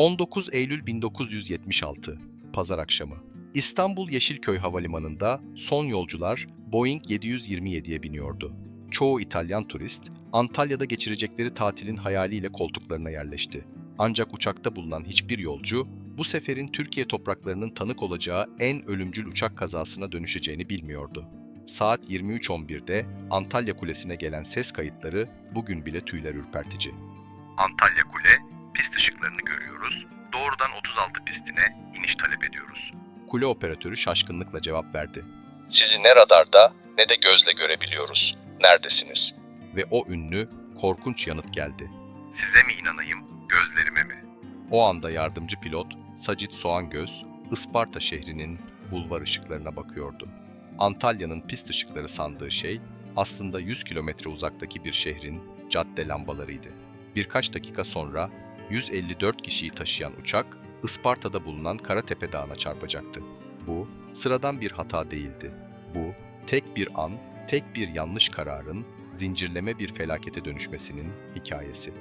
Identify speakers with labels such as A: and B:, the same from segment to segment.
A: 19 Eylül 1976 Pazar akşamı. İstanbul Yeşilköy Havalimanı'nda son yolcular Boeing 727'ye biniyordu. Çoğu İtalyan turist Antalya'da geçirecekleri tatilin hayaliyle koltuklarına yerleşti. Ancak uçakta bulunan hiçbir yolcu bu seferin Türkiye topraklarının tanık olacağı en ölümcül uçak kazasına dönüşeceğini bilmiyordu. Saat 23.11'de Antalya Kulesi'ne gelen ses kayıtları bugün bile tüyler ürpertici. Antalya Kule, pist ışıklarını görüyoruz. Doğrudan 36 pistine iniş talep ediyoruz. Kule operatörü şaşkınlıkla cevap verdi. Sizi ne radarda ne de gözle görebiliyoruz. Neredesiniz? Ve o ünlü, korkunç yanıt geldi. Size mi inanayım, gözlerime mi? O anda yardımcı pilot Sacit Soğangöz, Isparta şehrinin bulvar ışıklarına bakıyordu. Antalya'nın pist ışıkları sandığı şey aslında 100 kilometre uzaktaki bir şehrin cadde lambalarıydı. Birkaç dakika sonra 154 kişiyi taşıyan uçak Isparta'da bulunan Karatepe Dağı'na çarpacaktı. Bu sıradan bir hata değildi. Bu tek bir an, tek bir yanlış kararın zincirleme bir felakete dönüşmesinin hikayesi.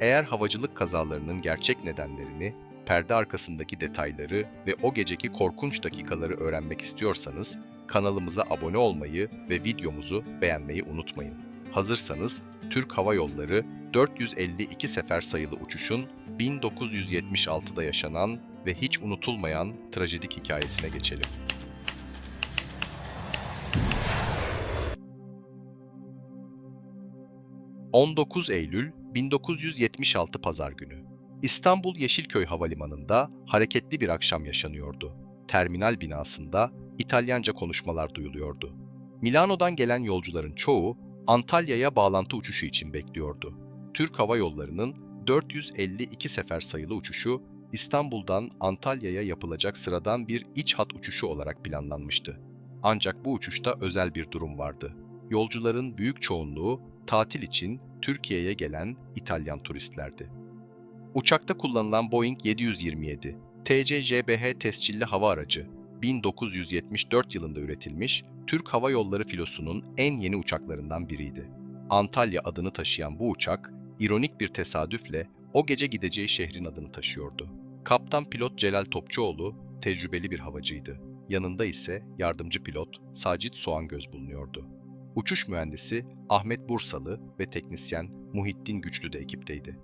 A: Eğer havacılık kazalarının gerçek nedenlerini, perde arkasındaki detayları ve o geceki korkunç dakikaları öğrenmek istiyorsanız kanalımıza abone olmayı ve videomuzu beğenmeyi unutmayın. Hazırsanız Türk Hava Yolları 452 sefer sayılı uçuşun 1976'da yaşanan ve hiç unutulmayan trajedik hikayesine geçelim. ...19 Eylül 1976 Pazar günü. İstanbul Yeşilköy Havalimanı'nda hareketli bir akşam yaşanıyordu. Terminal binasında İtalyanca konuşmalar duyuluyordu. Milano'dan gelen yolcuların çoğu Antalya'ya bağlantı uçuşu için bekliyordu. Türk Hava Yolları'nın 452 sefer sayılı uçuşu İstanbul'dan Antalya'ya yapılacak sıradan bir iç hat uçuşu olarak planlanmıştı. Ancak bu uçuşta özel bir durum vardı. Yolcuların büyük çoğunluğu tatil için Türkiye'ye gelen İtalyan turistlerdi. Uçakta kullanılan Boeing 727, TC-JBH tescilli hava aracı, 1974 yılında üretilmiş Türk Hava Yolları filosunun en yeni uçaklarından biriydi. Antalya adını taşıyan bu uçak, ironik bir tesadüfle o gece gideceği şehrin adını taşıyordu. Kaptan pilot Celal Topçuoğlu tecrübeli bir havacıydı. Yanında ise yardımcı pilot Sacit Soğangöz bulunuyordu. Uçuş mühendisi Ahmet Bursalı ve teknisyen Muhittin Güçlü de ekipteydi.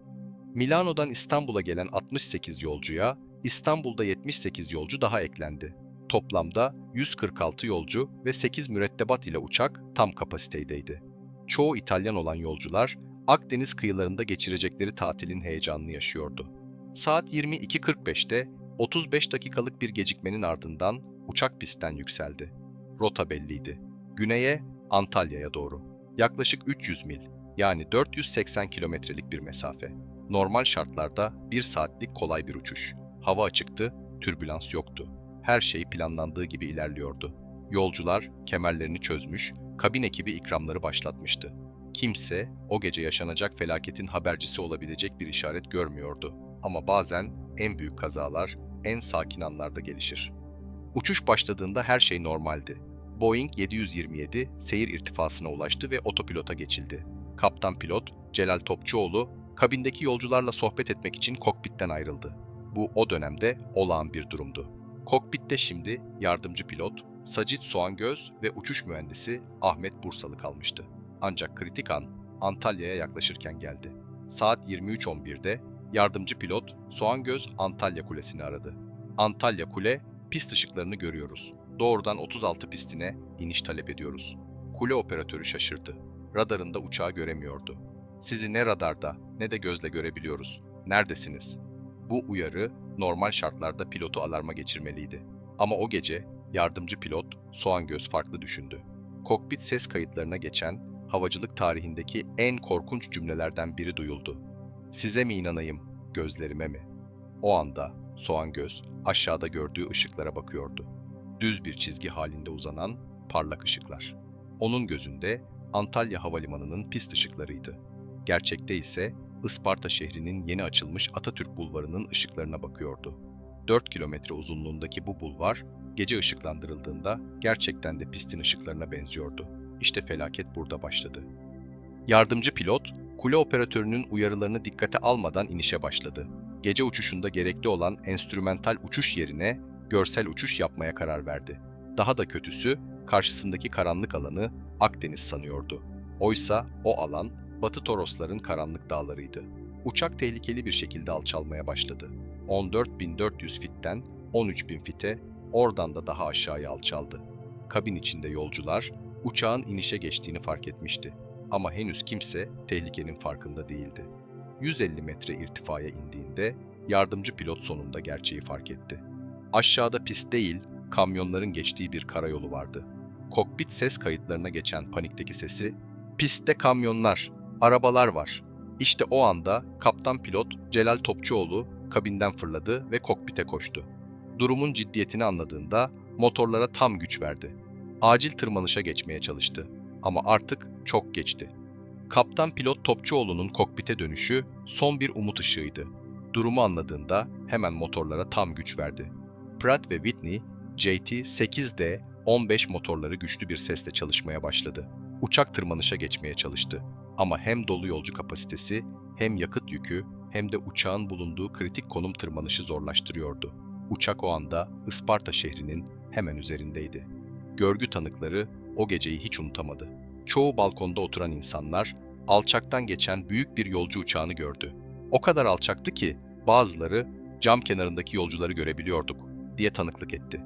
A: Milano'dan İstanbul'a gelen 68 yolcuya İstanbul'da 78 yolcu daha eklendi. Toplamda 146 yolcu ve 8 mürettebat ile uçak tam kapasitedeydi. Çoğu İtalyan olan yolcular Akdeniz kıyılarında geçirecekleri tatilin heyecanını yaşıyordu. Saat 22.45'te 35 dakikalık bir gecikmenin ardından uçak pistten yükseldi. Rota belliydi. Güneye Antalya'ya doğru. Yaklaşık 300 mil yani 480 kilometrelik bir mesafe. Normal şartlarda bir saatlik kolay bir uçuş. Hava açıktı, türbülans yoktu. Her şey planlandığı gibi ilerliyordu. Yolcular kemerlerini çözmüş, kabin ekibi ikramları başlatmıştı. Kimse o gece yaşanacak felaketin habercisi olabilecek bir işaret görmüyordu. Ama bazen en büyük kazalar en sakin anlarda gelişir. Uçuş başladığında her şey normaldi. Boeing 727 seyir irtifasına ulaştı ve otopilota geçildi. Kaptan pilot Celal Topçuoğlu kabindeki yolcularla sohbet etmek için kokpitten ayrıldı. Bu o dönemde olağan bir durumdu. Kokpitte şimdi yardımcı pilot Sacit Soğangöz ve uçuş mühendisi Ahmet Bursalı kalmıştı. Ancak kritik an Antalya'ya yaklaşırken geldi. Saat 23.11'de yardımcı pilot Soğangöz Antalya Kulesi'ni aradı. Antalya Kule, pist ışıklarını görüyoruz. Doğrudan 36 pistine iniş talep ediyoruz. Kule operatörü şaşırdı. Radarında uçağı göremiyordu. Sizi ne radarda ne de gözle görebiliyoruz. Neredesiniz? Bu uyarı normal şartlarda pilotu alarma geçirmeliydi. Ama o gece yardımcı pilot Soğangöz farklı düşündü. Kokpit ses kayıtlarına geçen havacılık tarihindeki en korkunç cümlelerden biri duyuldu. Size mi inanayım, gözlerime mi? O anda Soğangöz aşağıda gördüğü ışıklara bakıyordu. Düz bir çizgi halinde uzanan parlak ışıklar. Onun gözünde Antalya Havalimanı'nın pist ışıklarıydı. Gerçekte ise Isparta şehrinin yeni açılmış Atatürk Bulvarı'nın ışıklarına bakıyordu. 4 kilometre uzunluğundaki bu bulvar gece ışıklandırıldığında gerçekten de pistin ışıklarına benziyordu. İşte felaket burada başladı. Yardımcı pilot, kule operatörünün uyarılarını dikkate almadan inişe başladı. gece uçuşunda gerekli olan enstrümental uçuş yerine görsel uçuş yapmaya karar verdi. Daha da kötüsü karşısındaki karanlık alanı Akdeniz sanıyordu. Oysa o alan Batı Torosların karanlık dağlarıydı. Uçak tehlikeli bir şekilde alçalmaya başladı. 14.400 fitten 13.000 fite, oradan da daha aşağıya alçaldı. Kabin içinde yolcular uçağın inişe geçtiğini fark etmişti. Ama henüz kimse tehlikenin farkında değildi. 150 metre irtifaya indiğinde yardımcı pilot sonunda gerçeği fark etti. Aşağıda pist değil, kamyonların geçtiği bir karayolu vardı. Kokpit ses kayıtlarına geçen panikteki sesi, "Pistte kamyonlar, arabalar var." İşte o anda kaptan pilot Celal Topçuoğlu kabinden fırladı ve kokpite koştu. Durumun ciddiyetini anladığında motorlara tam güç verdi. Acil tırmanışa geçmeye çalıştı ama artık çok geçti. Kaptan pilot Topçuoğlu'nun kokpite dönüşü son bir umut ışığıydı. Durumu anladığında hemen motorlara tam güç verdi. Pratt ve Whitney, JT-8D 15 motorları güçlü bir sesle çalışmaya başladı. Uçak tırmanışa geçmeye çalıştı. Ama hem dolu yolcu kapasitesi, hem yakıt yükü, hem de uçağın bulunduğu kritik konum tırmanışı zorlaştırıyordu. Uçak o anda Isparta şehrinin hemen üzerindeydi. Görgü tanıkları o geceyi hiç unutamadı. Çoğu balkonda oturan insanlar alçaktan geçen büyük bir yolcu uçağını gördü. O kadar alçaktı ki bazıları cam kenarındaki yolcuları görebiliyorduk diye tanıklık etti.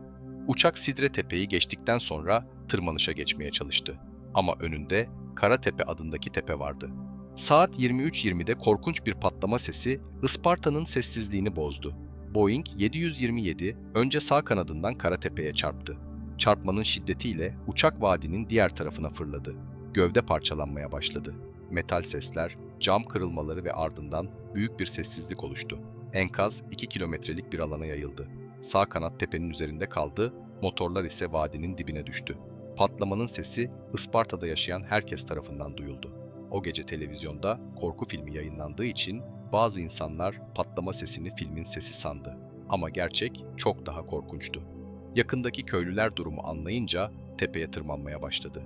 A: Uçak Sidre Tepe'yi geçtikten sonra tırmanışa geçmeye çalıştı. Ama önünde Karatepe adındaki tepe vardı. Saat 23.20'de korkunç bir patlama sesi Isparta'nın sessizliğini bozdu. Boeing 727 önce sağ kanadından Karatepe'ye çarptı. Çarpmanın şiddetiyle uçak vadinin diğer tarafına fırladı. Gövde parçalanmaya başladı. Metal sesler, cam kırılmaları ve ardından büyük bir sessizlik oluştu. Enkaz 2 kilometrelik bir alana yayıldı. Sağ kanat tepenin üzerinde kaldı, motorlar ise vadinin dibine düştü. Patlamanın sesi Isparta'da yaşayan herkes tarafından duyuldu. O gece televizyonda korku filmi yayınlandığı için bazı insanlar patlama sesini filmin sesi sandı. Ama gerçek çok daha korkunçtu. Yakındaki köylüler durumu anlayınca tepeye tırmanmaya başladı.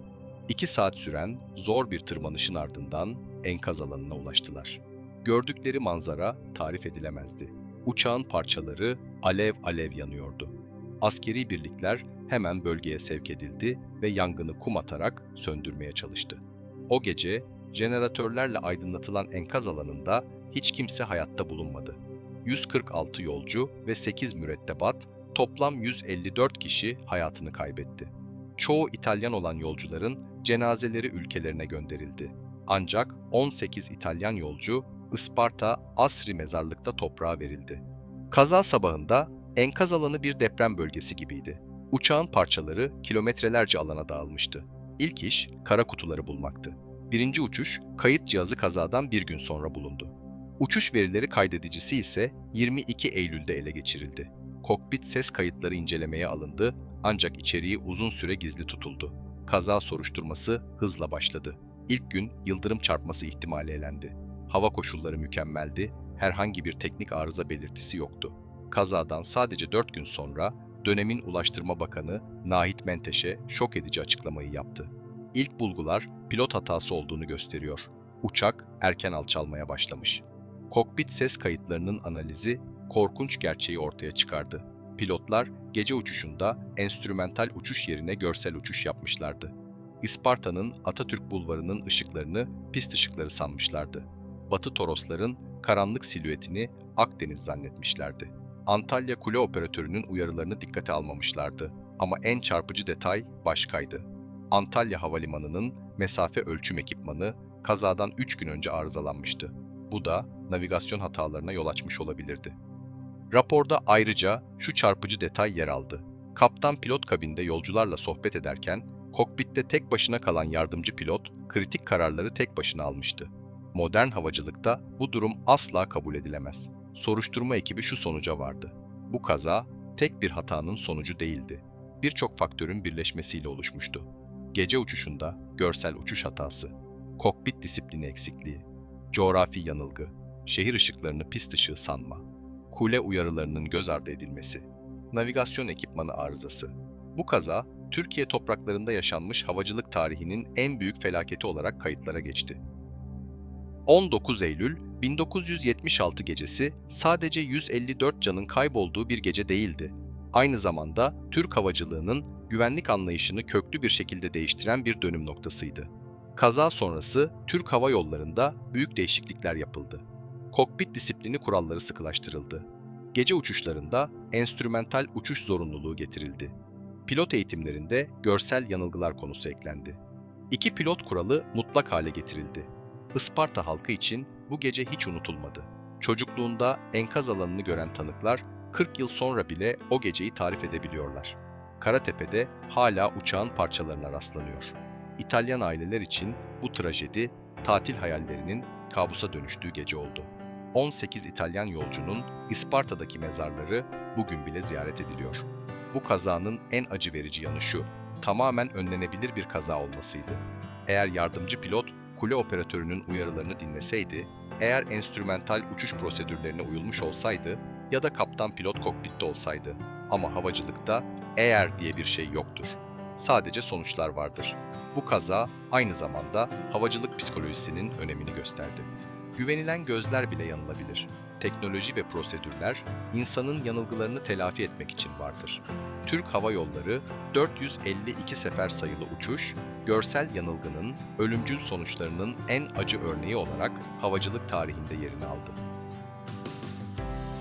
A: İki saat süren zor bir tırmanışın ardından enkaz alanına ulaştılar. Gördükleri manzara tarif edilemezdi. Uçağın parçaları alev alev yanıyordu. Askeri birlikler hemen bölgeye sevk edildi ve yangını kum atarak söndürmeye çalıştı. O gece jeneratörlerle aydınlatılan enkaz alanında hiç kimse hayatta bulunmadı. 146 yolcu ve 8 mürettebat toplam 154 kişi hayatını kaybetti. Çoğu İtalyan olan yolcuların cenazeleri ülkelerine gönderildi. Ancak 18 İtalyan yolcu Isparta Asri mezarlıkta toprağa verildi. Kaza sabahında enkaz alanı bir deprem bölgesi gibiydi. Uçağın parçaları kilometrelerce alana dağılmıştı. İlk iş kara kutuları bulmaktı. Birinci uçuş kayıt cihazı kazadan bir gün sonra bulundu. Uçuş verileri kaydedicisi ise 22 Eylül'de ele geçirildi. Kokpit ses kayıtları incelemeye alındı ancak içeriği uzun süre gizli tutuldu. Kaza soruşturması hızla başladı. İlk gün yıldırım çarpması ihtimali elendi. Hava koşulları mükemmeldi, herhangi bir teknik arıza belirtisi yoktu. Kazadan sadece 4 gün sonra dönemin Ulaştırma Bakanı Nahit Menteşe şok edici açıklamayı yaptı. İlk bulgular pilot hatası olduğunu gösteriyor. Uçak erken alçalmaya başlamış. Kokpit ses kayıtlarının analizi korkunç gerçeği ortaya çıkardı. Pilotlar gece uçuşunda enstrümental uçuş yerine görsel uçuş yapmışlardı. Isparta'nın Atatürk Bulvarı'nın ışıklarını pist ışıkları sanmışlardı. Batı Torosların karanlık silüetini Akdeniz zannetmişlerdi. Antalya Kule Operatörü'nün uyarılarını dikkate almamışlardı. Ama en çarpıcı detay başkaydı. Antalya Havalimanı'nın mesafe ölçüm ekipmanı kazadan 3 gün önce arızalanmıştı. Bu da navigasyon hatalarına yol açmış olabilirdi. Raporda ayrıca şu çarpıcı detay yer aldı. Kaptan pilot kabinde yolcularla sohbet ederken kokpitte tek başına kalan yardımcı pilot kritik kararları tek başına almıştı. Modern havacılıkta bu durum asla kabul edilemez. Soruşturma ekibi şu sonuca vardı. Bu kaza tek bir hatanın sonucu değildi. Birçok faktörün birleşmesiyle oluşmuştu. Gece uçuşunda görsel uçuş hatası, kokpit disiplini eksikliği, coğrafi yanılgı, şehir ışıklarını pist ışığı sanma, kule uyarılarının göz ardı edilmesi, navigasyon ekipmanı arızası. Bu kaza, Türkiye topraklarında yaşanmış havacılık tarihinin en büyük felaketi olarak kayıtlara geçti. 19 Eylül 1976 gecesi sadece 154 canın kaybolduğu bir gece değildi. Aynı zamanda Türk havacılığının güvenlik anlayışını köklü bir şekilde değiştiren bir dönüm noktasıydı. Kaza sonrası Türk Hava Yolları'nda büyük değişiklikler yapıldı. Kokpit disiplini kuralları sıkılaştırıldı. Gece uçuşlarında enstrümental uçuş zorunluluğu getirildi. Pilot eğitimlerinde görsel yanılgılar konusu eklendi. İki pilot kuralı mutlak hale getirildi. Isparta halkı için bu gece hiç unutulmadı. Çocukluğunda enkaz alanını gören tanıklar 40 yıl sonra bile o geceyi tarif edebiliyorlar. Karatepe'de hala uçağın parçalarına rastlanıyor. İtalyan aileler için bu trajedi tatil hayallerinin kabusa dönüştüğü gece oldu. 18 İtalyan yolcunun İsparta'daki mezarları bugün bile ziyaret ediliyor. Bu kazanın en acı verici yanı şu, tamamen önlenebilir bir kaza olmasıydı. Eğer yardımcı pilot kule operatörünün uyarılarını dinleseydi, eğer enstrümental uçuş prosedürlerine uyulmuş olsaydı ya da kaptan pilot kokpitte olsaydı. Ama havacılıkta eğer diye bir şey yoktur. Sadece sonuçlar vardır. Bu kaza aynı zamanda havacılık psikolojisinin önemini gösterdi. Güvenilen gözler bile yanılabilir. Teknoloji ve prosedürler insanın yanılgılarını telafi etmek için vardır. Türk Hava Yolları 452 sefer sayılı uçuş, görsel yanılgının ölümcül sonuçlarının en acı örneği olarak havacılık tarihinde yerini aldı.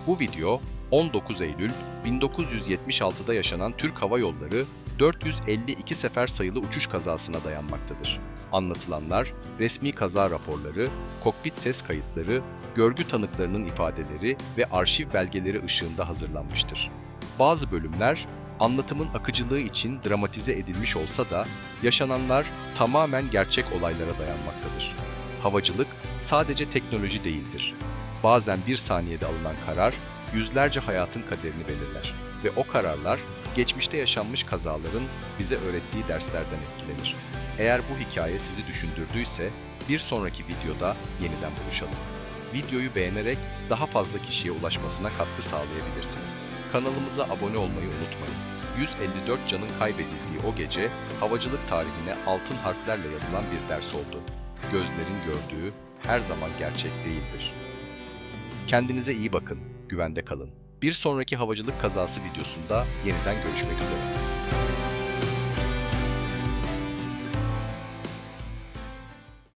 A: Bu video 19 Eylül 1976'da yaşanan Türk Hava Yolları 452 sefer sayılı uçuş kazasına dayanmaktadır. Anlatılanlar, resmi kaza raporları, kokpit ses kayıtları, görgü tanıklarının ifadeleri ve arşiv belgeleri ışığında hazırlanmıştır. Bazı bölümler anlatımın akıcılığı için dramatize edilmiş olsa da yaşananlar tamamen gerçek olaylara dayanmaktadır. Havacılık sadece teknoloji değildir. Bazen bir saniyede alınan karar yüzlerce hayatın kaderini belirler ve o kararlar geçmişte yaşanmış kazaların bize öğrettiği derslerden etkilenir. Eğer bu hikaye sizi düşündürdüyse bir sonraki videoda yeniden buluşalım. Videoyu beğenerek daha fazla kişiye ulaşmasına katkı sağlayabilirsiniz. Kanalımıza abone olmayı unutmayın. 154 canın kaybedildiği o gece havacılık tarihine altın harflerle yazılan bir ders oldu. Gözlerin gördüğü her zaman gerçek değildir. Kendinize iyi bakın, güvende kalın. Bir sonraki havacılık kazası videosunda yeniden görüşmek üzere.